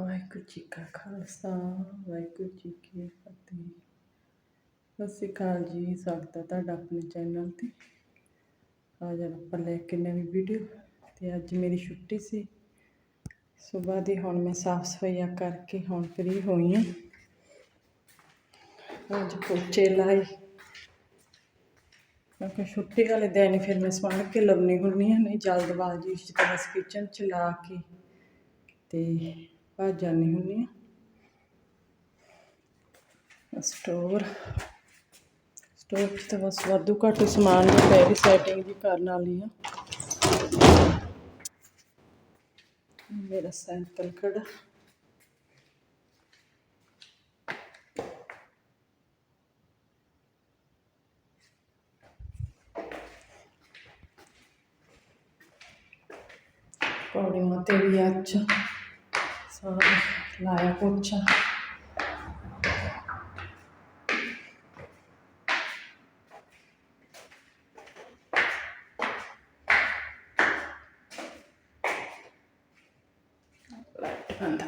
ਵਾਹਿਗੁਰੂ ਜੀ ਕਾ ਖਾਲਸਾ, ਵਾਹਿਗੁਰੂ ਜੀ ਕੀ ਫਤਿਹ। ਸਤਿ ਸ਼੍ਰੀ ਅਕਾਲ ਜੀ, ਸਵਾਗਤ ਹੈ ਤੁਹਾਡਾ ਆਪਣੇ ਚੈਨਲ ਤੇ। ਅੱਜ ਆਪਾਂ ਲੈ ਕੇ ਨਵੀਂ ਵੀਡੀਓ ਤੇ ਅੱਜ ਮੇਰੀ ਛੁੱਟੀ ਸੀ। ਸਵੇਰ ਦੀ ਹੁਣ ਮੈਂ ਸਾਫ਼ ਸਫਾਈਆਂ ਕਰਕੇ ਹੁਣ ਫ੍ਰੀ ਹੋਈ ਹਾਂ। ਅੱਜ ਪੋਚੇ ਲਾਏ। ਕਿਉਂਕਿ ਛੁੱਟੀ ਵਾਲੇ ਦਿਨ ਫਿਰ ਮੈਂ ਸਮਾਰ ਕੇ ਲਾਉਣੀ ਹੁੰਦੀ ਹਾਂ ਨਹੀਂ ਜਲਦਬਾਜ਼ੀ ਚ ਤਾਂ ਬਸ ਕਿਚਨ ਚ ਲਾ ਕੇ ਤੇ ਭੱਜ ਜਾਂਦੀ ਹੁੰਦੀ ਹਾਂ ਸਟੋਰ ਸਟੋਰ 'ਚ ਤਾਂ ਬਸ ਵਾਧੂ ਘੱਟ ਸਮਾਨ ਜੋ ਪੈ ਸੈਟਿੰਗ ਜੀ ਕਰਨ ਵਾਲੀ ਆ। ਮੇਰਾ ਸਾਈਕਲ ਖੜਾ। ਪੌੜੀਆਂ ਤੇ ਵੀ ਅੱਜ ਸਾਰਾ ਲਾਇਆ ਪੋਚਾ ਲਾਈਟ ਬੰਦ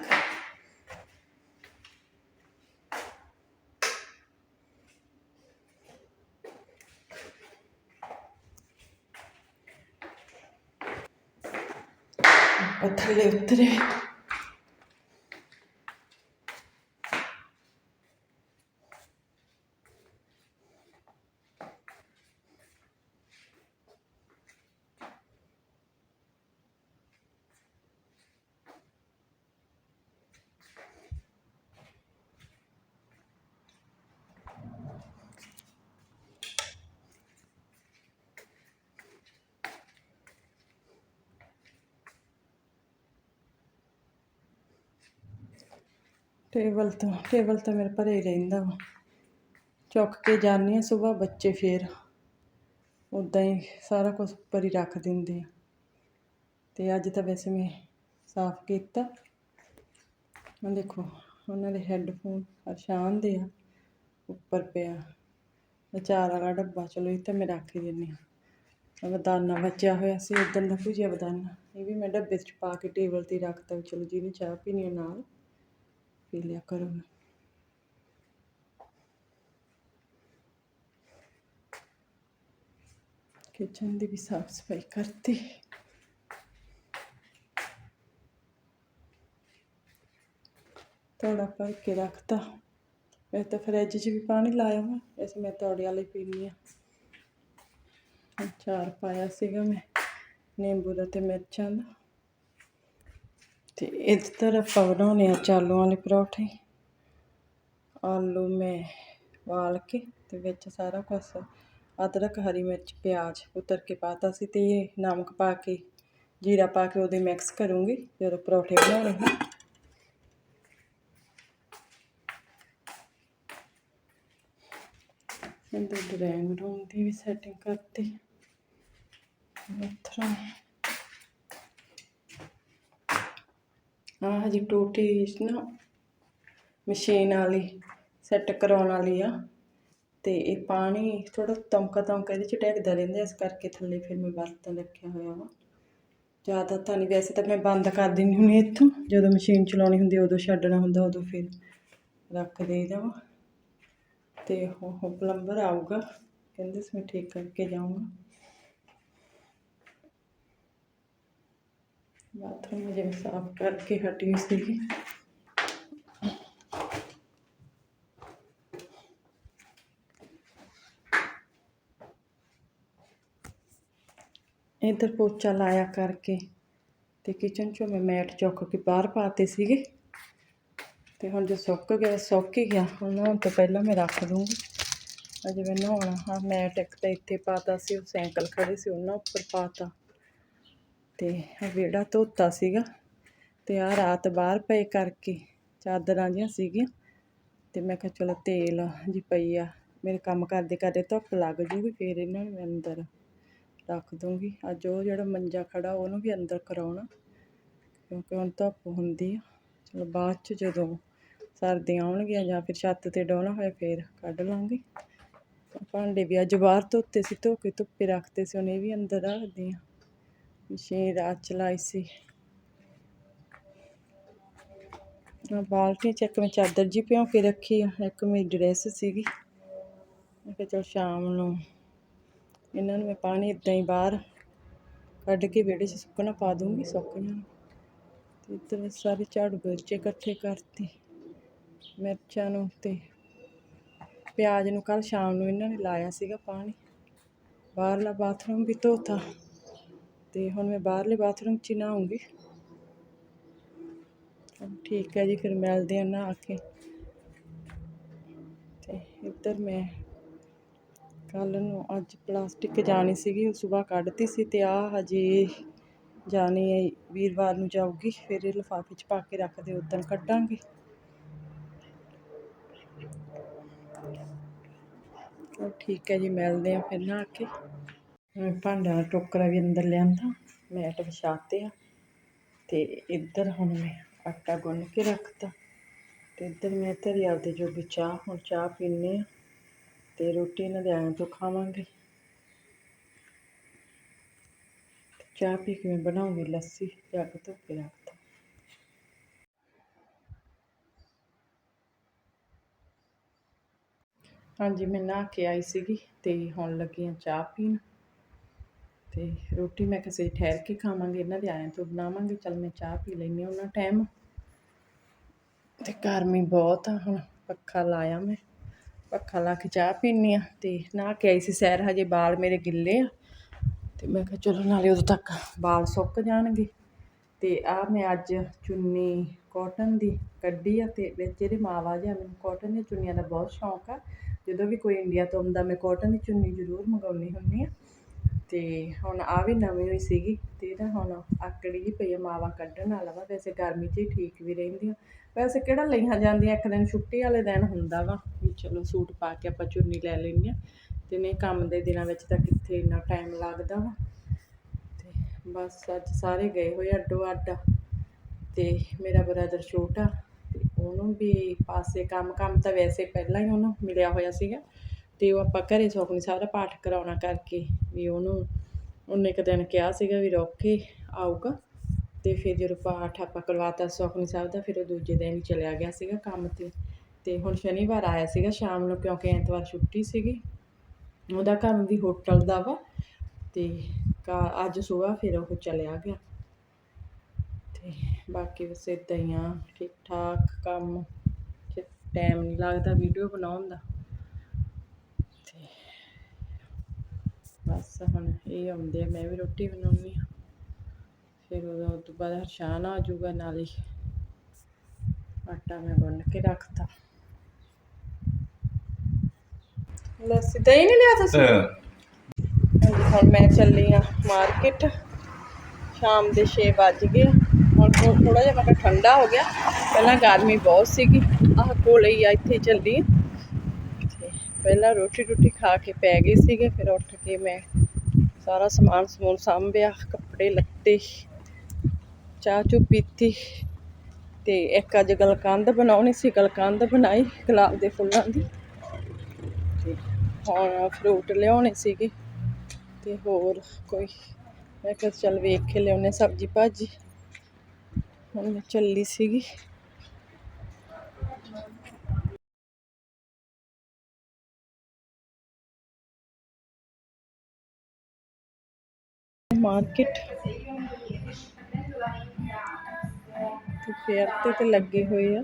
ਟੇਬਲ ਤੋਂ, ਟੇਬਲ ਤਾਂ ਮੇਰੇ ਭਰੇ ਰਹਿੰਦਾ ਵਾ। ਚੁੱਕ ਕੇ ਜਾਂਦੀ ਹਾਂ ਸਵੇਰ ਬੱਚੇ ਫੇਰ। ਉੱਦਾਂ ਹੀ ਸਾਰਾ ਕੁਝ ਉੱਪਰ ਹੀ ਰੱਖ ਦਿੰਦੇ ਆ ਤੇ ਅੱਜ ਤਾਂ ਵੈਸੇ ਮੈਂ ਸਾਫ਼ ਕੀਤਾ। ਆ ਦੇਖੋ, ਉਹਨਾਂ ਦੇ ਹੈੱਡਫੋਨ ਅਰਸ਼ਾਨ ਦੇ ਆ, ਉੱਪਰ ਪਿਆ। ਅਚਾਰ ਵਾਲਾ ਡੱਬਾ, ਚਲੋ ਇਹ ਤਾਂ ਮੈਂ ਰੱਖ ਹੀ ਦਿੰਦੀ ਹਾਂ। ਬਦਾਨਾ ਬਚਿਆ ਹੋਇਆ ਸੀ ਉਦੋਂ ਦਾ ਭੁਜਿਆ ਬਦਾਨਾ ਇਹ ਵੀ ਮੈਂ ਡੱਬੇ 'ਚ ਪਾ ਕੇ ਟੇਬਲ 'ਤੇ ਰੱਖਤਾ ਚਲੋ ਜਿਹਨੇ ਚਾਹ ਪੀਣੀ ਨਾਲ। ਪੀ ਲਿਆ ਕਰੋ ਕਿਚਨ ਦੀ ਵੀ ਸਾਫ਼ ਸਫ਼ਾਈ ਕਰਤੀ ਤੋੜਾ ਭਰ ਕੇ ਰੱਖਤਾ ਮੈਂ ਤਾਂ ਫਰਿੱਜ 'ਚ ਵੀ ਪਾਣੀ ਲਾਇਆ ਵਾ ਵੈਸੇ ਮੈਂ ਤੌੜੇ ਵਾਲੇ ਪੀਣੀ ਆ ਚਾਰ ਪਾਇਆ ਸੀਗਾ ਮੈਂ ਨਿੰਬੂ ਦਾ ਤੇ ਮਿਰਚਾਂ ਦਾ ਤੇ ਇਸ ਤਰ੍ਹਾਂ ਆਪਾਂ ਬਣਾਉਣੇ ਆ, ਚਾਲੂ ਵਾਲੇ ਪਰੌਂਠੇ। ਆਲੂ ਮੈਂ ਵਾਲ ਕੇ ਤੇ ਵਿੱਚ ਸਾਰਾ ਕੁਝ ਅਦਰਕ, ਹਰੀ ਮਿਰਚ, ਪਿਆਜ਼ ਉਤਰ ਕੇ ਪਾਤਾ ਸੀ ਤੇ ਇਹ ਨਮਕ ਪਾ ਕੇ, ਜੀਰਾ ਪਾ ਕੇ ਉਹਦੇ ਮਿਕਸ ਕਰੂੰਗੀ ਜਦੋਂ ਪਰੌਂਠੇ ਬਣਾਉਣੇ ਹਨ ਇਹਦੇ ਡਰਾਇੰਗ ਰੂਮ ਦੀ ਵੀ ਸੈਟਿੰਗ ਕਰਤੀ। ਮਥਰਾ। ਆਹ ਜੀ ਟੂਟੀ ਨਾ ਮਸ਼ੀਨ ਵਾਲੀ ਸੈੱਟ ਕਰਾਉਣ ਵਾਲੀ ਆ। ਤੇ ਇਹ ਪਾਣੀ ਥੋੜਾ ਤਮਕਾ ਤਮਕਾ ਇਹਦੇ ਚ ਟੈਕਦਾ ਰਹਿੰਦਾ, ਇਸ ਕਰਕੇ ਥੱਲੇ ਫਿਰ ਮੈਂ ਬਰਤਨ ਰੱਖਿਆ ਹੋਇਆ ਵਾ। ਜ਼ਿਆਦਾ ਤਾਂ ਨਹੀਂ, ਵੈਸੇ ਤਾਂ ਮੈਂ ਬੰਦ ਕਰ ਦਿੰਦੀ ਹੁੰਦੀ ਇੱਥੋਂ। ਜਦੋਂ ਮਸ਼ੀਨ ਚਲਾਉਣੀ ਹੁੰਦੀ ਉਦੋਂ ਛੱਡਣਾ ਹੁੰਦਾ, ਉਦੋਂ ਫਿਰ ਰੱਖ ਦੇਈਦਾ ਵਾ। ਤੇ ਉਹ ਪਲੰਬਰ ਆਊਗਾ। ਕਹਿੰਦੇ ਸੀ ਮੈਂ ਠੀਕ ਕਰਕੇ ਜਾਊਂਗਾ। ਬਾਥਰੂਮ ਜਿਵੇਂ ਸਾਫ਼ ਕਰਕੇ ਹਟੀ ਹੋਈ ਸੀਗੀ ਇੱਧਰ ਪੋਚਾ ਲਾਇਆ ਕਰਕੇ ਤੇ ਕਿਚਨ ਚੋਂ ਮੈਂ ਮੈਟ ਚੁੱਕ ਕੇ ਬਾਹਰ ਪਾਤੇ ਸੀਗੇ ਤੇ ਹੁਣ ਜੇ ਸੁੱਕ ਗਿਆ ਸੁੱਕ ਹੀ ਗਿਆ ਹੁਣ ਨਹਾਉਣ ਤੋਂ ਪਹਿਲਾਂ ਮੈਂ ਰੱਖ ਦੂੰਗੀ ਅਜੇ ਮੈਂ ਨਹਾਉਣਾ ਹਾਂ ਮੈਟ ਇੱਕ ਤਾਂ ਇੱਥੇ ਪਾਤਾ ਸੀ ਉਹ ਸਾਈਕਲ ਖੜੇ ਸੀ ਉਹਨਾਂ ਉੱਪਰ ਪਾਤਾ ਤੇ ਆ ਵਿਹੜਾ ਧੋਤਾ ਸੀਗਾ ਤੇ ਆ ਰਾਤ ਬਾਹਰ ਪਏ ਕਰਕੇ ਚਾਦਰਾਂ ਜੀਆਂ ਸੀਗੀਆਂ ਤੇ ਮੈਂ ਕਿਹਾ ਚਲੋ ਤੇਲ ਜੀ ਪਈ ਆ, ਮੇਰੇ ਕੰਮ ਕਰਦੇ ਕਰਦੇ ਧੁੱਪ ਲੱਗ ਜੂਗੀ ਫਿਰ ਇਹਨਾਂ ਨੂੰ ਅੰਦਰ ਰੱਖ ਦੂੰਗੀ। ਅੱਜ ਉਹ ਜਿਹੜਾ ਮੰਜਾ ਖੜਾ ਉਹਨੂੰ ਵੀ ਅੰਦਰ ਕਰਾਉਣਾ, ਕਿਉਂਕਿ ਹੁਣ ਧੁੱਪ ਹੁੰਦੀ ਆ। ਚਲੋ ਬਾਅਦ 'ਚ ਜਦੋਂ ਸਰਦੀਆਂ ਆਉਣਗੀਆਂ ਜਾਂ ਫਿਰ ਛੱਤ 'ਤੇ ਡਾਉਣਾ ਹੋਇਆ ਫਿਰ ਕੱਢ ਲਾਂਗੇ ਭਾਂਡੇ ਵੀ ਅੱਜ ਬਾਹਰ ਧੋਤੇ ਸੀ, ਧੋ ਕੇ ਧੁੱਪੇ ਰੱਖਤੇ ਸੀ ਉਹਨੇ ਵੀ ਅੰਦਰ ਰੱਖਦੀ ਹਾਂ ਮਸ਼ੀਨ ਰਾਤ ਚਲਾਈ ਸੀ। ਬਾਲਟੀ ਚ ਇੱਕ ਮੈਂ ਚਾਦਰ ਜੀ ਭਿਉਂ ਕੇ ਰੱਖੀ ਆ ਇੱਕ ਮੇਰੀ ਡਰੈਸ ਸੀਗੀ। ਮੈਂ ਕਿਹਾ ਚਲ ਸ਼ਾਮ ਨੂੰ ਇਹਨਾਂ ਨੂੰ ਮੈਂ ਪਾਣੀ ਇਦਾਂ ਹੀ ਬਾਹਰ ਕੱਢ ਕੇ ਵਿਹੜੇ 'ਚ ਸੁੱਕਣਾ ਪਾ ਦੂੰਗੀ ਸੁੱਕ ਜਾਣ ਤੇ ਇੱਧਰ ਮੈਂ ਸਾਰੇ ਝਾੜੂ ਮਿਰਚੇ ਇਕੱਠੇ ਕਰਤੇ, ਮਿਰਚਾਂ ਨੂੰ ਤੇ ਪਿਆਜ਼ ਨੂੰ ਕੱਲ ਸ਼ਾਮ ਨੂੰ ਇਹਨਾਂ ਨੇ ਲਾਇਆ ਸੀਗਾ ਪਾਣੀ। ਬਾਹਰਲਾ ਬਾਥਰੂਮ ਵੀ ਧੋਤਾ। ਤੇ ਹੁਣ ਮੈਂ ਬਾਹਰਲੇ ਬਾਥਰੂਮ 'ਚ ਹੀ ਨਹਾਉਂਗੀ ਠੀਕ ਹੈ ਜੀ, ਫਿਰ ਮਿਲਦੇ ਹਾਂ ਨਹਾ ਕੇ। ਤੇ ਇੱਧਰ ਮੈਂ ਕੱਲ ਨੂੰ ਅੱਜ ਪਲਾਸਟਿਕ ਜਾਣੀ ਸੀਗੀ, ਉਹ ਸਵੇਰ ਕੱਢਤੀ ਸੀ ਤੇ ਆ ਹਜੇ ਜਾਣੀ ਹੈ, ਵੀਰਵਾਰ ਨੂੰ ਜਾਊਗੀ, ਫਿਰ ਇਹ ਲਿਫਾਫੇ 'ਚ ਪਾ ਕੇ ਰੱਖਦੇ ਉਦੋਂ ਕੱਢਾਂਗੇ। ਠੀਕ ਹੈ ਜੀ, ਮਿਲਦੇ ਆ ਫਿਰ ਨਹਾ ਕੇ। ਮੈਂ ਭਾਂਡਾ ਟੋਕਰਾ ਵੀ ਅੰਦਰ ਲਿਆਂਦਾ ਮੈਟ ਵਿਛਾਤੇ ਆ। ਅਤੇ ਇੱਧਰ ਹੁਣ ਮੈਂ ਆਟਾ ਗੁੰਨ ਕੇ ਰੱਖਤਾ। ਤੇ ਇੱਧਰ ਮੈਂ ਧਰੀ ਆਪਦੇ ਵੀ ਚਾਹ, ਹੁਣ ਚਾਹ ਪੀਂਦੇ ਹਾਂ ਅਤੇ ਰੋਟੀ ਇਹਨਾਂ ਦੇ ਆਇਆਂ ਤੋਂ ਖਾਵਾਂਗੇ। ਚਾਹ ਪੀ ਕੇ ਮੈਂ ਬਣਾਉਂਗੀ ਲੱਸੀ, ਜੱਗ ਧੋ ਕੇ ਰੱਖਤਾ ਹਾਂਜੀ, ਮੈਂ ਨਹਾ ਕੇ ਆਈ ਸੀਗੀ ਤੇ ਹੁਣ ਲੱਗੀ ਹਾਂ ਚਾਹ ਪੀਣ। ਤੇ ਰੋਟੀ ਮੈਂ ਕਿਸੇ ਠਹਿਰ ਕੇ ਖਾਵਾਂਗੇ, ਇਹਨਾਂ ਦੇ ਆਇਆਂ ਤੋਂ ਬਣਾਵਾਂਗੇ। ਚਲ ਮੈਂ ਚਾਹ ਪੀ ਲੈਂਦੀ ਹਾਂ ਉਹਨਾਂ ਟਾਈਮ ਤੇ ਗਰਮੀ ਬਹੁਤ ਆ, ਹੁਣ ਪੱਖਾ ਲਾਇਆ ਮੈਂ। ਪੱਖਾ ਲਾ ਕੇ ਚਾਹ ਪੀਨੀ ਆ ਤੇ ਨਾ ਕੇ ਆਈ ਸੀ ਸੈਰ, ਹਜੇ ਬਾਲ ਮੇਰੇ ਗਿੱਲੇ ਆ। ਤੇ ਮੈਂ ਕਿਹਾ ਚਲੋ ਨਾਲੇ ਉਦੋਂ ਤੱਕ ਬਾਲ ਸੁੱਕ ਜਾਣਗੇ। ਤੇ ਆ ਮੈਂ ਅੱਜ ਚੁੰਨੀ ਕਾਟਨ ਦੀ ਕੱਢੀ ਆ ਤੇ ਵਿੱਚ ਇਹਦੇ ਮਾਵਾ ਜਿਹਾ ਮੈਨੂੰ ਕਾਟਨ ਦੀਆਂ ਚੁੰਨੀਆਂ ਦਾ ਬਹੁਤ ਸ਼ੌਂਕ ਆ। ਜਦੋਂ ਵੀ ਕੋਈ ਇੰਡੀਆ ਤੋਂ ਆਉਂਦਾ, ਮੈਂ ਕਾਟਨ ਦੀ ਚੁੰਨੀ ਜ਼ਰੂਰ ਮੰਗਾਉਣੀ ਹੁੰਦੀ ਆ ਤੇ ਹੁਣ ਆ ਵੀ ਨਵੀਂ ਹੋਈ ਸੀਗੀ ਤੇ ਇਹਦਾ ਹੁਣ ਆਕੜੀ ਜਿਹੀ ਪਈ ਆ, ਮਾਵਾ ਕੱਢਣ ਵਾਲਾ ਵਾ, ਵੈਸੇ ਗਰਮੀ 'ਚ ਹੀ ਠੀਕ ਵੀ ਰਹਿੰਦੀਆਂ। ਵੈਸੇ ਕਿਹੜਾ ਲਈਆਂ ਜਾਂਦੀਆਂ, ਇੱਕ ਦਿਨ ਛੁੱਟੀ ਵਾਲੇ ਦਿਨ ਹੁੰਦਾ ਵਾ। ਵੀ ਚਲੋ ਸੂਟ ਪਾ ਕੇ ਆਪਾਂ ਚੁੰਨੀ ਲੈ ਲੈਂਦੇ ਹਾਂ। ਤੇ ਨਹੀਂ ਕੰਮ ਦੇ ਦਿਨਾਂ ਵਿੱਚ ਤਾਂ ਕਿੱਥੇ ਇੰਨਾ ਟਾਈਮ ਲੱਗਦਾ ਵਾ। ਤੇ ਬਸ ਅੱਜ ਸਾਰੇ ਗਏ ਹੋਏ ਅੱਡੋ ਅੱਡ। ਤੇ ਮੇਰਾ ਬ੍ਰਦਰ ਛੋਟਾ, ਤੇ ਉਹਨੂੰ ਵੀ ਪਾਸੇ ਕੰਮ ਕੰਮ ਤਾਂ ਵੈਸੇ ਪਹਿਲਾਂ ਹੀ ਉਹਨੂੰ ਮਿਲਿਆ ਹੋਇਆ ਸੀਗਾ। ਤੇ ਉਹ ਆਪਾਂ ਘਰੇ ਸੁਖਮਨੀ ਸਾਹਿਬ ਦਾ ਪਾਠ ਕਰਾਉਣਾ ਕਰਕੇ ਵੀ ਉਹਨੂੰ, ਉਹਨੇ ਇੱਕ ਦਿਨ ਕਿਹਾ ਸੀਗਾ ਵੀ ਰੁਕ ਕੇ ਆਊਗਾ ਤੇ ਫਿਰ ਜਦੋਂ ਪਾਠ ਆਪਾਂ ਕਰਵਾਤਾ ਸੁਖਮਨੀ ਸਾਹਿਬ ਦਾ, ਫਿਰ ਉਹ ਦੂਜੇ ਦਿਨ ਹੀ ਚਲਿਆ ਗਿਆ ਸੀਗਾ ਕੰਮ ਤੇ। ਤੇ ਹੁਣ ਸ਼ਨੀਵਾਰ ਆਇਆ ਸੀਗਾ ਸ਼ਾਮ ਨੂੰ ਕਿਉਂਕਿ ਐਤਵਾਰ ਛੁੱਟੀ ਸੀਗੀ, ਉਹਦਾ ਕੰਮ ਵੀ ਹੋਟਲ ਦਾ ਵਾ ਤੇ ਕਾ- ਅੱਜ ਸਵੇਰ ਫਿਰ ਉਹ ਚਲਿਆ ਗਿਆ। ਤੇ ਬਾਕੀ ਬਸ ਏਦਾਂ ਹੀ ਆ ਠੀਕ ਠਾਕ ਕੰਮ ਟਾਈਮ ਨਹੀਂ ਲੱਗਦਾ ਵੀਡੀਓ ਬਣਾਉਣ ਦਾ ਤੇ ਬਸ ਹੁਣ ਇਹ ਆਉਂਦੇ ਆ ਮੈਂ ਵੀ ਰੋਟੀ ਬਣਾਉਣੀ ਆ ਫਿਰ ਉਹ ਤੋਂ ਬਾਅਦ ਹਰਸ਼ਾਨ ਆ ਜਾਊਗਾ ਨਾਲ ਹੀ। ਆਟਾ ਮੈਂ ਗੁੰਨ ਕੇ ਰੱਖਤਾ। ਲੱਸੀ ਦਹੀਂ ਨਹੀਂ ਲਿਆ ਤੁਸੀਂ? ਹੁਣ ਮੈਂ ਚੱਲੀ ਆ ਮਾਰਕੀਟ। ਸ਼ਾਮ ਦੇ 6 ਵੱਜ ਗਏ। ਹੁਣ ਥੋੜਾ ਜਿਹਾ ਮੈਂ ਕਿਹਾ ਠੰਡਾ ਹੋ ਗਿਆ। ਪਹਿਲਾਂ ਗਰਮੀ ਬਹੁਤ ਸੀਗੀ। ਆਹ ਕੋਲੇ ਹੀ ਆ ਇੱਥੇ ਚੱਲੀ ਪਹਿਲਾਂ ਰੋਟੀ ਰੋਟੀ ਖਾ ਕੇ ਪੈ ਗਏ ਸੀਗੇ, ਫਿਰ ਉੱਠ ਕੇ ਮੈਂ ਸਾਰਾ ਸਮਾਨ ਸਮੂਨ ਸਾਂਭਿਆ, ਕੱਪੜੇ ਲੱਤੇ, ਚਾਹ ਚੂ ਪੀਤੀ ਤੇ ਇੱਕ ਅੱਜ ਗਲਕੰਦ ਬਣਾਉਣੀ ਸੀ, ਗਲਕੰਦ ਬਣਾਈ ਗੁਲਾਬ ਦੇ ਫੁੱਲਾਂ ਦੀ। ਤੇ ਹੁਣ ਫਰੂਟ ਲਿਆਉਣੇ ਸੀਗੇ ਤੇ ਹੋਰ ਕੋਈ, ਮੈਂ ਕਿਹਾ ਚੱਲ ਵੇਖ ਕੇ ਲਿਆਉਨੇ ਸਬਜ਼ੀ ਭਾਜੀ ਹੁਣ ਮੈਂ ਚੱਲੀ ਸੀਗੀ। ਮਾਰਕੀਟ। ਤੇ ਫੇਰ ਤੇ ਤੇ ਲੱਗੇ ਹੋਏ ਆ।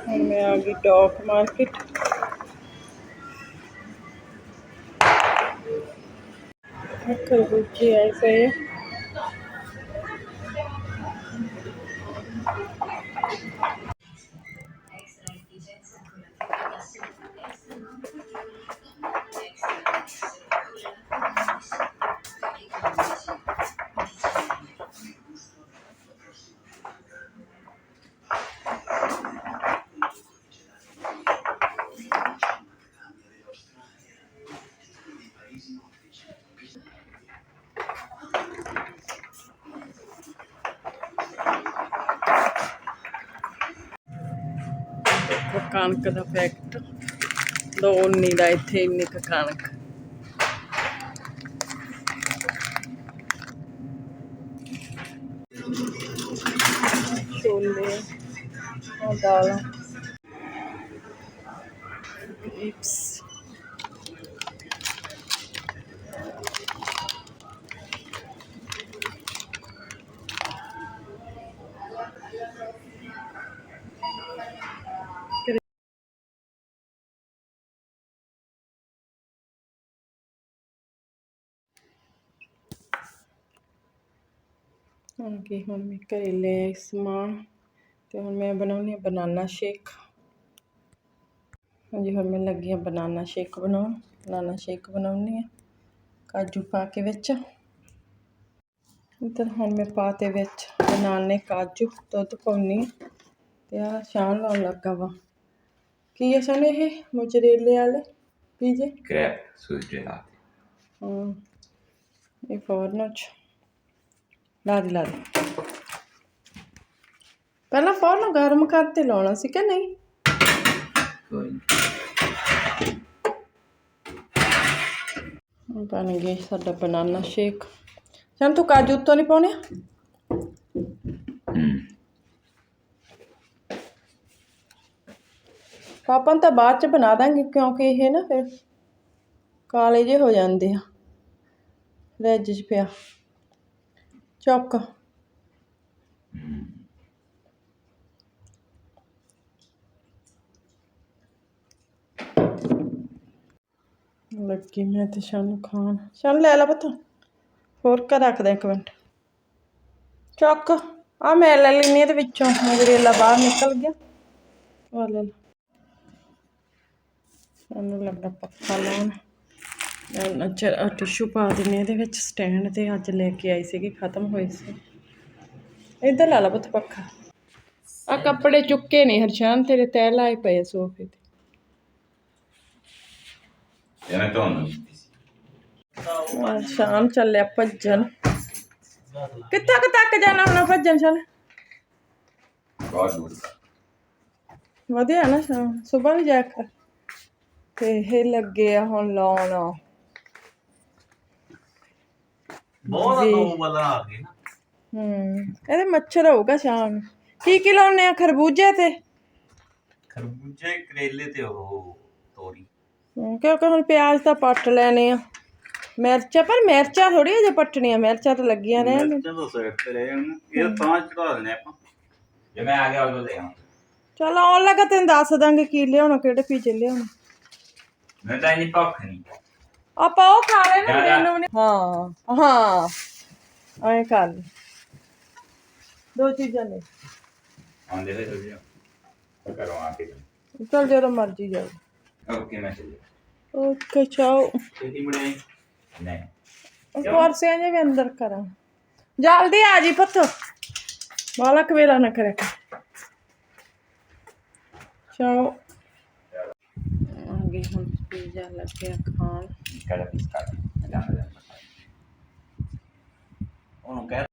ਹੁਣ ਮੈਂ ਆ ਗਈ ਡੌਕ ਮਾਰਕੀਟ। ਖਰਬੂਜੇ ਆਏ ਪਏ। ਕਣਕ ਦਾ ਪੈਕਟ ਦੋ ਉਨੀ ਦਾ ਇੱਥੇ ਇੰਨੀ ਕੁ ਕਣਕ। ਛੋਲੇ ਆ ਦਾਲਾਂ। ਇਪਸ ਹੁਣ ਕੀ ਹੁਣ ਮੈਂ ਘਰੇ ਲੈ ਸਮਾਨ ਤੇ ਹੁਣ ਮੈਂ ਬਣਾਉਣੀ ਬਨਾਨਾ ਸ਼ੇਕ। ਹਾਂਜੀ ਹੁਣ ਮੈਂ ਲੱਗੀ ਆ ਬਨਾਨਾ ਸ਼ੇਕ ਬਣਾਉਣ ਬਨਾਨਾ ਸ਼ੇਕ ਬਣਾਉਣੀ ਆ ਕਾਜੂ ਪਾ ਕੇ ਵਿੱਚ। ਇੱਧਰ ਹੁਣ ਮੈਂ ਪਾਤੇ ਵਿੱਚ ਬਨਾਨੇ ਕਾਜੂ ਦੁੱਧ ਪਾਉਣੀ ਤੇ ਆ ਸ਼ਾਨ ਲਾਉਣ ਲੱਗਾ ਵਾ। ਕੀ ਹੈ ਸ਼ਾਨ ਇਹ ਮੋਜ਼ਰੇਲੇ ਵਾਲੇ ਪੀਜੇ? crepe surgelati. ਹਾਂ ਇਹ ਫੋਰਨ ਚ ਲਾ ਦੇ ਲਾ ਦੇ। ਪਹਿਲਾਂ ਫੋਰਨ ਗਰਮ ਕਰਤੇ ਲਾਉਣਾ ਸੀ ਕਿ ਨਹੀਂ? ਬਣ ਗਿਆ ਸਾਡਾ ਬਨਾਨਾ ਸ਼ੇਕ। ਚਲ ਤੂੰ ਕਾਜੂ ਉੱਤੋਂ ਨਹੀਂ ਪਾਉਣੇ. ਪਾਪਾ ਨੂੰ ਤਾਂ ਬਾਅਦ ਚ ਬਣਾ ਦਾਂਗੇ ਕਿਉਂਕਿ ਇਹ ਨਾ ਫਿਰ ਕਾਲੇ ਜੇ ਹੋ ਜਾਂਦੇ ਆ। ਫਰਿੱਜ 'ਚ ਪਿਆ। ਚੁੱਕ। ਲੱਗੀ ਮੈਂ ਤੇ ਸ਼ਾਨੂੰ ਖਾਣ। ਸ਼ਾਨ ਲੈ ਲੈ ਪੁੱਤ। ਹੋਰ ਕਾ ਰੱਖ ਦੇ ਇੱਕ ਮਿੰਟ। ਚੁੱਕ। ਆ ਮੈਂ ਲੈ ਲੈਣੀ ਇਹਦੇ ਵਿੱਚੋਂ। ਮਗਰੇਲਾ ਬਾਹਰ ਨਿਕਲ ਗਿਆ। ਆ ਲੈ ਲੈ। ਸਾਨੂੰ ਲੱਗਾ ਪੱਖਾ ਲਾਉਣ। ਟਿਸ਼ੂ ਪਾ ਦਿੰਨੇ ਇਹਦੇ ਵਿੱਚ ਸਟੈਂਡ ਤੇ ਅੱਜ ਲੈ ਕੇ ਆਈ ਸੀਗੀ ਖਤਮ ਹੋਈ ਸੀ। ਇੱਧਰ ਲਾ ਲਾ ਪੁੱਤ ਪੱਖਾ। ਆ ਕੱਪੜੇ ਚੁੱਕੇ ਨੇ ਹਰਸ਼ਾਨ ਤੇਰੇ ਤੈ ਲਾਏ ਪਏ ਸੋਫੇ ਤੇ। ਸ਼ਾਮ ਚੱਲਿਆ ਭੱਜਣ। ਕਿੱਥੇ ਕੁ ਤੱਕ ਜਾਣਾ ਹੁਣ ਭੱਜਣ ਚੱਲ? ਵਧੀਆ ਨਾ ਸ਼ਾਮ ਸਵੇਰ ਵੀ ਜਾ ਕਰ। ਤੇ ਇਹ ਲੱਗੇ ਆ ਹੁਣ ਲਾਉਣ। ਬਹੁਤ ਜੀ। ਨੋ ਵਾਲਾ ਆ ਗਏ ਨਾ ਹੂੰ ਇਹਦੇ ਮੱਛਰ ਹੋਊਗਾ ਸ਼ਾਮ ਨੂੰ। ਕੀ ਕੀ ਲਾਉਣੇ ਆ ਖਰਬੂਜੇ ਤੇ? ਖਰਬੂਜੇ ਕਰੇਲੇ ਤੇ ਉਹ ਤੋਰੀ। ਹੂੰ, ਕਿਉਂਕਿ ਹੁਣ ਪਿਆਜ਼ ਤਾਂ ਪੱਟ ਲੈਣੇ ਆ। ਮਿਰਚਾਂ ਪਰ ਮਿਰਚਾਂ ਥੋੜੀ ਜਿਹੀ ਪੱਟਣੀਆਂ ਮਿਰਚਾਂ ਤਾਂ ਲੱਗੀਆਂ ਰਹਿਣ ਮਿਰਚਾਂ ਤਾਂ ਤੇ ਰਹਿ ਜਾਣ ਇਹ ਤਾਂ ਚੜਾ ਦੇਣੇ ਆਪਾਂ। Je me la lo devo. ਚਲ ਆਉਣ ਲੱਗਾ ਤੈਨੂੰ ਦੱਸ ਦਾਂਗੇ ਕੀ ਲਿਆਉਣਾ ਕਿਹੜੇ ਪੀਜੇ ਲਿਆਉਣਾ। Non dai ni pochi. ਆਪਾਂ ਉਹ ਖਾ ਲੈਣਾ। ਮੈਨੂੰ ਨੀ- ਹਾਂ ਹਾਂ। ਐਂ ਕਰ। ਲੈ। ਦੋ ਚੀਜ਼ਾਂ ਨੇ Non deve essere io. Però anche. ਚਲ ਜਦੋਂ ਮਰਜ਼ੀ ਜਾਓ। Ok, ma c'è. ਓਕੇ ਚਾਓ। ਛੇਤੀ. ਕੁਰਸੀਆਂ ਜੇ ਵੀ ਅੰਦਰ ਕਰਾਂ। ਜਲਦੀ ਆ ਜੀ ਪੁੱਤ। ਵਾਲਾ ਕਵੇਲਾ ਨਾ ਕਰਿਆ ਕਰ। ਚਾਓ। ਆ ਗਈ ਹੁਣ ਪੀਜ਼ਾ ਲੱਗਿਆ ਖਾਣ। cara fiscal. Me llamo, me llamo.